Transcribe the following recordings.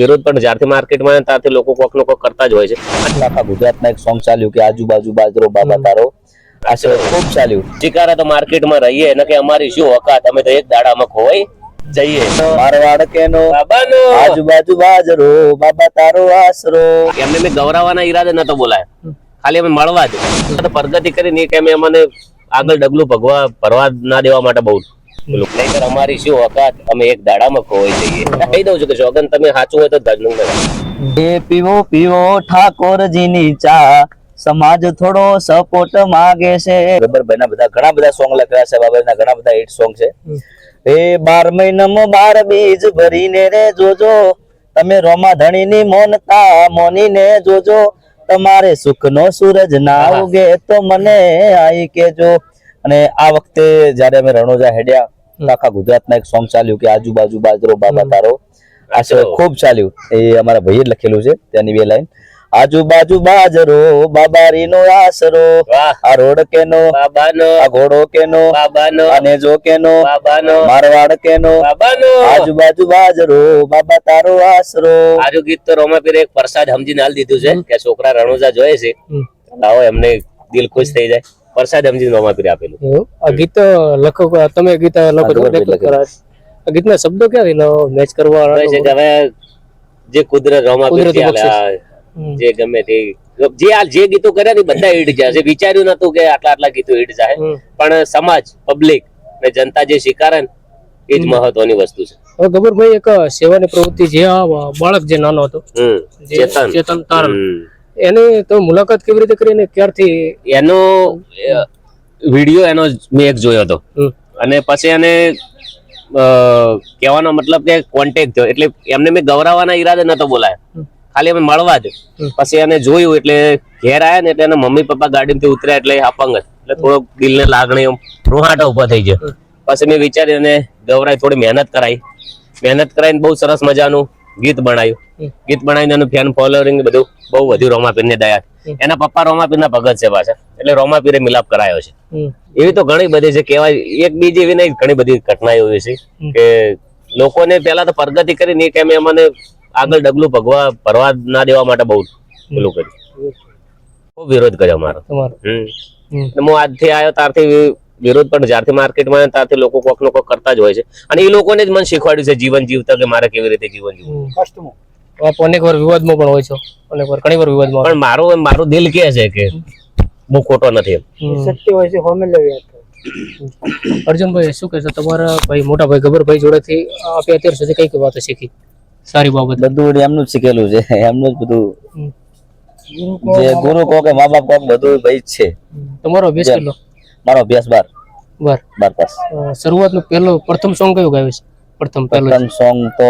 વિરોધ પણ જ્યારથી માર્કેટમાં ત્યારથી લોકો કોક લોકો કરતા જ હોય છે. આખા ગુજરાતમાં એક સોંગ ચાલ્યું કે આજુબાજુ બાજરો બાબા તારો. આ ખૂબ ચાલ્યું. શિકારા તો માર્કેટમાં રહીએ ને કે અમારી શું ઓકાત અમે તો એક દાડામાં ખોવાઈ જઈએ. મારવાડ કેનો બાબાનો! આજુબાજુ બાજરો બાબા તારો આશરો. એમને મેં ગૌરવવાના ઈરાદે નતો બોલાય. ખાલી અમે મળવા જ. પ્રગતિ કરીને કે અમે અમને આગળ ડગલું ભગવા ભરવા ના દેવા માટે બહુ નહીંતર અમારી શું ઓકાત અમે એક દાડામાં ખોવાઈ જઈએ. કહી દઉં છું કે જોગન તમે સાચું હોય તો ધજનું કરે. એ પીવો પીવો ઠાકોરજીની ચા. સમાજ થોડો સપોર્ટ માગે છે. ગબ્બરભાઈના બધા ઘણા બધા સોંગ લખ્યા છે બાબાના ઘણા બધા હિટ સોંગ છે. એ બાર મહિનામાં બાર બીજ ભરીને રે જોજો. તમે રોમા ધણીની મોનતા મોનીને જોજો. તમારે સુખનો સૂરજ ના ઉગે તો મને આઈ કેજો. અને આ વખતે જ્યારે અમે રણોજા હેડ્યા આખા ગુજરાતમાં એક સોંગ ચાલ્યું કે આજુબાજુ બાજરો બાબા તારો. આ સિવાય ખૂબ ચાલ્યું. એ અમારા ભાઈએ લખેલું છે તેની બે લાઈન આજુબાજુ બાજરો બાબારીનો વાહ. આ રોડ કેનો બાબાનો આ ઘોડો કેનો બાબાનો અને જો કેનો બાબાનો મારવાડ કેનો. બાબાનો. આજુબાજુ બાજરો બાબા તારો આશરો. આજુ ગીત તો રોમાપીરે એક પ્રસાદ સમજીને હાલ દીધું છે કે છોકરા રણોજા જોયે છે. લાવો એમને દિલ ખુશ થઈ જાય. પ્રસાદ રોમાપીરે આપેલું. એવું? આ ગીત લખો તમે ગીત લખો છો કરા આ ગીતના શબ્દો ક્યાંથી મેચ કરવા છે કે હવે જે કુદરતથી જે ગમે તે જે આ જે ગીતો કર્યા ને બધા હિટ ગયા છે. વિચાર્યું નતું કે આટલા આટલા ગીતો હિટ જાય. પણ સમાજ પબ્લિક ને જનતા જે સ્વીકારે ને એ જ મહત્વની વસ્તુ છે. હવે ગબરભાઈ એક સેવાની પ્રવૃત્તિ જે બાળક જે નાનો હતો ચેતન. ચેતન તારણ. એની તો મુલાકાત કેવી રીતે કરી અને ક્યારથી? એનો વીડિયો એનો મેં એક જોયો હતો. અને પછી એને કહેવાનો મતલબ કે કોન્ટેક્ટ થયો. એટલે એમને મેં ગૌરવવાના ઈરાદે નતો બોલાય. ખાલી અમે મળવા જ. પછી એને જોયું એટલે ઘેર આવ્યા ને એટલે એના મમ્મી પપ્પા ગાડીમાંથી ઉતર્યા એટલે અપંગ જ. એટલે થોડોક દિલને લાગણી એમ રૂહાટા ઊભા થઈ ગયો. પછી મેં વિચાર્યું એને ગૌરાઈ થોડી મહેનત કરાઈ. મહેનત કરાઈને બહુ સરસ મજાનું ગીત બનાવ્યું ગીત બનાવીને એનું ફેન ફોલોઈંગ બધું બહુ વધ્યું રોમાપીરને દયા. એના પપ્પા રોમાપીરના ભગત છે પાછા. એટલે રોમાપીરે મિલાપ કરાયો છે. એવી તો ઘણી બધી છે કહેવાય એક બીજી એવી નહીં ઘણી બધી ઘટનાઓ એવી છે કે લોકોને પહેલા તો પ્રગતિ કરીને કે અમે અમને આગળ ડગલું ભગવા ભરવા ના દેવા માટે બહુ પેલું કર્યું. બહુ વિરોધ કર્યો મારો. હમ. હમ. હું આજથી આવ્યો ત્યારથી વિરોધ પણ જ્યારથી માર્કેટમાં ત્યારથી લોકો કોક નો કોક કરતા જ હોય છે. અને એ લોકોને જ મને શીખવાડ્યું છે જીવન જીવતા કે મારે કેવી રીતે જીવન જીવવું. આપ અનેક વાર વિવાદમાં પણ હોય છો. અનેક વાર ઘણી વાર વિવાદમાં. પણ મારો મારું દિલ કહે છે કે હું ખોટો નથી સત્ય હોય છે હોમે લેવી અર્જુનભાઈ શું કહેશો? તમારા ભાઈ મોટા ભાઈ ગબરભાઈ જોડેથી આપે અત્યાર સુધી કઈ કઈ વાતો શીખી? સારી બાબત. બધું એમનું જ શીખેલું છે. એમનું જ બધું. જે ગુરુ કહો કે મા બાપ કહો બધું ભાઈ છે. તમારો અભ્યાસ કેટલો? મારો અભ્યાસ બાર. બાર. બાર પાસ. શરૂઆતનું પહેલો પ્રથમ સોંગ કયું ગાયું છે? પ્રથમ પ્રથમ સોંગ તો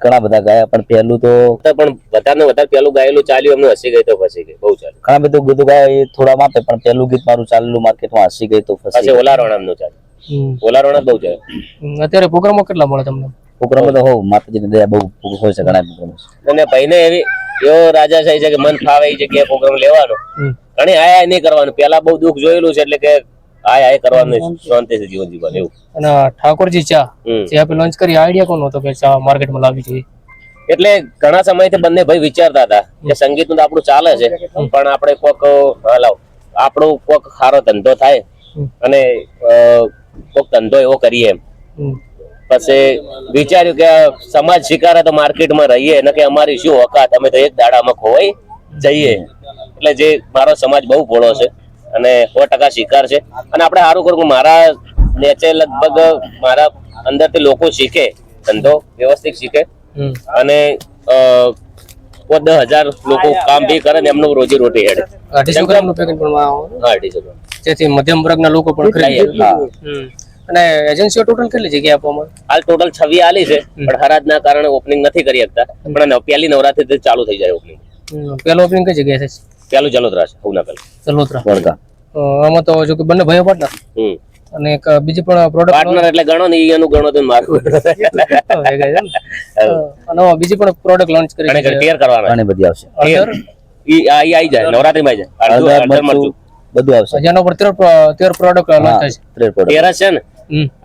ઘણા બધા ગાયા પણ પહેલું તો પણ વધારે ને વધારે પહેલું ગાયેલું ચાલ્યું એમનું હસી ગઈ તો ફસી ગઈ બહુ ચાલ્યું. ઘણા બધું બધું ગાયા એ થોડા માપે પણ પહેલું ગીત મારું ચાલેલું માર્કેટમાં હસી ગઈ તો ફસી ઓલા રોણામનું ચાલ્યું. ઓલા રોણા બહુ ચાલ્યું અત્યારે પ્રોગ્રામો કેટલા મળે તમને? પ્રોગ્રામો તો હોવ માતાજીની દયા બહુ હોય છે ઘણા પ્રોગ્રામ. અને ભાઈને એવી એવો રાજાશાહી છે કે મન ફાવે એ જગ્યાએ પ્રોગ્રામ લેવાનો. ઘણી આયા નહીં કરવાનું. પેલા બહુ દુઃખ જોયેલું છે એટલે કે આય આય કરવાનું શાંતિથી જીવન જીવવાનું એવું. અને ઠાકોરજી ચા જે આપણે લોન્ચ કરી આઈડિયા કોનો હતો કે ચા માર્કેટમાં લાવવી જોઈએ? એટલે ઘણા સમયથી બંને ભાઈ વિચારતા હતા કે સંગીતનું તો આપણું ચાલે છે પણ આપણે કોક લાવ આપણો કોક સારો ધંધો થાય અને કોક ધંધો એવો કરીએ એમ. પછી વિચાર્યું કે સમાજ સ્વીકારે તો માર્કેટમાં રહીએ ને કે અમારી શું ઓકાત અમે તો એક દાડામાં ખોવાઈ જઈએ. એટલે જે મારો સમાજ બહુ ભોળો છે અને સો ટકા શિકાર છે. અને આપણે સારું કરું મારા નેચે લગભગ મારા અંદરથી લોકો શીખે ધંધો વ્યવસ્થિત શીખે. અને દસ હજાર લોકો કામ બી કરે ને એમનું રોજી રોટી હેડે. અઢીસો ગ્રામનું પેકેટ પણ અઢીસો ગ્રામ. જેથી મધ્યમ વર્ગના લોકો પણ ખરીદે અને એજન્સીઓ ટોટલ કેટલી જગ્યા આપવામાં? હાલ ટોટલ છવી આલી છે પણ હરાજના કારણે ઓપનિંગ નથી કરી શકતા. પણ પહેલી નવરાત્રી ચાલુ થઈ જાય ઓપનિંગ. પહેલો ઓપનિંગ કઈ જગ્યાએ છે? પેલું જલોદરા છે હવના પેલું. જલોદરા. વડગા આમાં તો જો કે બંને ભાઈઓ પાર્ટનર હમ. અને એક બીજી પણ પ્રોડક્ટ પાર્ટનર એટલે ગણો ને એનું ગણો તો મારું અને બીજી પણ પ્રોડક્ટ લોન્ચ કરી છે. ક્લિયર કરવાના. ઘણી બધી આવશે. હળદર, ઈ આ ઈ આવી જાય નવરાત્રીમાં જાય. બધું આવશે. જેના ઉપર તેર તેર પ્રોડક્ટ લોન્ચ થાય છે ત્રેડ product. તેરસ છે ને.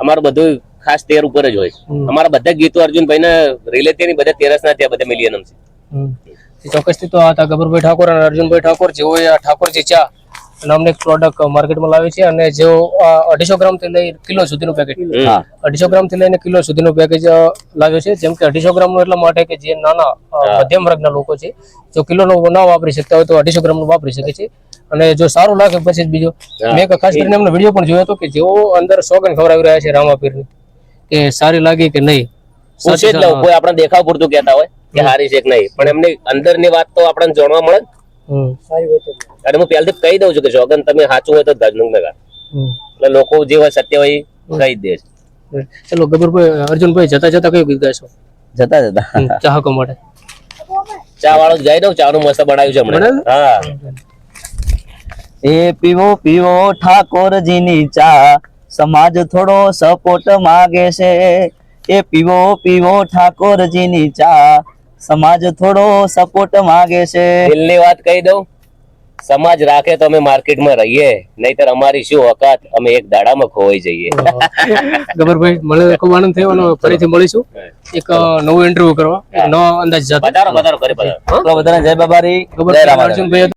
અમારું બધું ખાસ તેર ઉપર જ હોય છે. અમારા બધા ગીતો અર્જુનભાઈ ને રિલે તેની બધા તેરસ ના ત્યાં બધા મિલિયનમ છે. ચોક્કસથી તો આ હતા ગબરભાઈ ઠાકોર અને અર્જુનભાઈ ઠાકોર જેઓએ આ ઠાકોરજી ચા નામની એક પ્રોડક્ટ માર્કેટમાં લાવી છે અને જેઓ અઢીસો ગ્રામથી લઈ કિલો સુધીનું પેકેજ અઢીસો ગ્રામથી લઈને કિલો સુધીનું પેકેજ લાવ્યો છે. જેમ કે અઢીસો ગ્રામનું એટલા માટે કે જે નાના મધ્યમ વર્ગના લોકો છે જો કિલોનું ના વાપરી શકતા હોય તો અઢીસો ગ્રામનું વાપરી શકે છે. અને જો સારું લાગે પછી બીજો. મેં ખાસ કરીને એમનો વીડિયો પણ જોયો હતો કે જેઓ અંદર સોગન ખવડાવી રહ્યા છે રામાપીરની કે સારી લાગી કે નહીં? કોઈ આપણે દેખાવ પૂરતું કહેતા હોય. કે હારી છે કે નહીં. પણ એમની અંદરની વાત તો આપણને જાણવા મળે અને હું પહેલથી કહી દઉં છું કે જોગન તમે સાચું હોય તો ધજનું નગર. એટલે લોકો જે હોય સત્ય હોય કહી દે છે. ચલો ગબરભાઈ અર્જુનભાઈ જતા જતા કયું ગીત ગાશો? જતા જતા. ચાહકો માટે. ચા વાળો જઈ દઉં ચા નું મસ્ત બનાવ્યું છે હમણાં. હા. એ પીવો પીવો ઠાકોરજીની ચા. સમાજ થોડો સપોર્ટ માગે છે. એ પીવો પીવો ઠાકોરજીની ચા. સમાજ થોડો સપોર્ટ માંગે છે. દિલની વાત કહી દઉં? સમાજ રાખે તો અમે માર્કેટમાં રહીએ નહીતર અમારી શું ઓકાત અમે એક દાડામાં ખોવાઈ જઈએ. ગબરભાઈ મળે ખૂબ આનંદ થયો અને ફરીથી મળીશું. એક નવું ઇન્ટરવ્યુ કરવા નવો અંદાજ વધારો વધારો કરે બધા તો જય બાબારી. જય ગબરભાઈ અર્જુનભાઈ